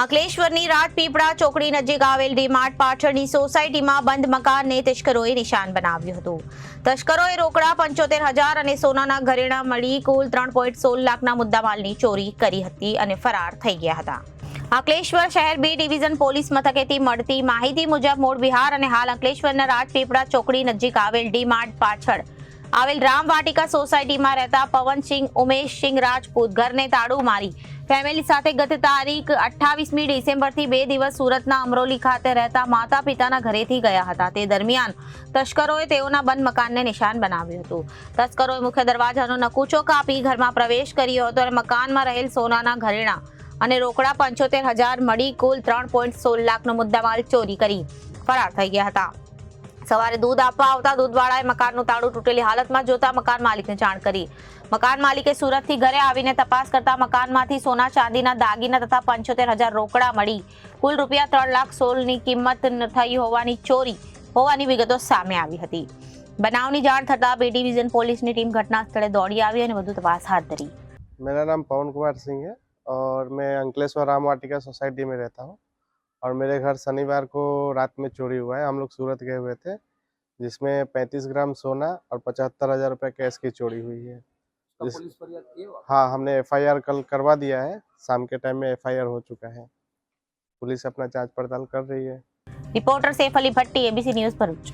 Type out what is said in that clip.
અંકલેશ્વરની રાજપીપળા ચોકડી નજીક આવેલ ડીમાર્ટ પાછળની સોસાયટીમાં બંધ મકાનને તસ્કરોએ નિશાન બનાવ્યું હતું. તસ્કરોએ રોકડા પંચોતેર હજાર અને સોનાના ઘરેણા મળી કુલ ત્રણ પોઈન્ટ સોળ લાખના મુદ્દામાલની ચોરી કરી હતી અને ફરાર થઈ ગયા હતા. અંકલેશ્વર શહેર બી ડિવિઝન પોલીસ મથકેથી મળતી માહિતી મુજબ મૂળ બિહાર અને હાલ અંકલેશ્વરના રાજપીપળા ચોકડી નજીક આવેલ ડીમાર્ટ પાછળ આવેલ રામ વાટિકા સોસાયટીમાં રહેતા પવનસિંહ, ઉમેશસિંહ રાજપૂત ઘરને તાળું મારી. ફેમિલી સાથે ગત તારીખ અઠ્ઠાવીસમી ડિસેમ્બરથી બે દિવસ સુરતના અમરોલી ખાતે રહેતા માતા પિતાના ઘરેથી ગયા હતા. તે દરમિયાન તસ્કરોએ તેઓના બંધ મકાનને નિશાન બનાવ્યું હતું. તસ્કરોએ મુખ્ય દરવાજાનો નકુચો કાપી ઘરમાં પ્રવેશ કર્યો હતો અને મકાનમાં રહેલ સોનાના ઘરેણા અને રોકડા પંચોતેર હજાર મળી કુલ ત્રણ પોઈન્ટ સોળ લાખનો મુદ્દામાલ ચોરી કરી ફરાર થઈ ગયા હતા. સવારે દૂધ આપવા આવતા દૂધવાળાએ મકાનનું તાળું તૂટેલી હાલતમાં જોતા મકાન માલિકને જાણ કરી મકાન માલિકે સુરતથી ઘરે આવીને તપાસ કરતા મકાનમાંથી સોના ચાંદીના દાગીના તથા પંચોતેર હજાર રોકડા મળી કુલ રૂપિયા ત્રણ લાખ સોળની કિંમત ન- થઈ હોવાની ચોરી હોવાની વિગતો સામે આવી હતી બનાવની જાણ થતાં બી ડિવિઝન પોલીસની ટીમ ઘટના સ્થળે દોડી આવી અને વધુ તપાસ હાથ ધરી मेरा नाम पवन कुमार सिंह है और मैं अंकलेश्वर राम वाटिका सोसाइटी में रहता हूँ और मेरे घर शनिवार को रात में चोरी हुआ है हम लोग सूरत गए हुए थे जिसमें 35 ग्राम सोना और पचहत्तर हज़ार रुपये कैश की चोरी हुई है। जिस... हाँ हमने एफआईआर कल करवा दिया है। शाम के टाइम में एफआईआर हो चुका है। पुलिस अपना जाँच पड़ताल कर रही है। Reporter Saif Ali Bhatti ABC news पर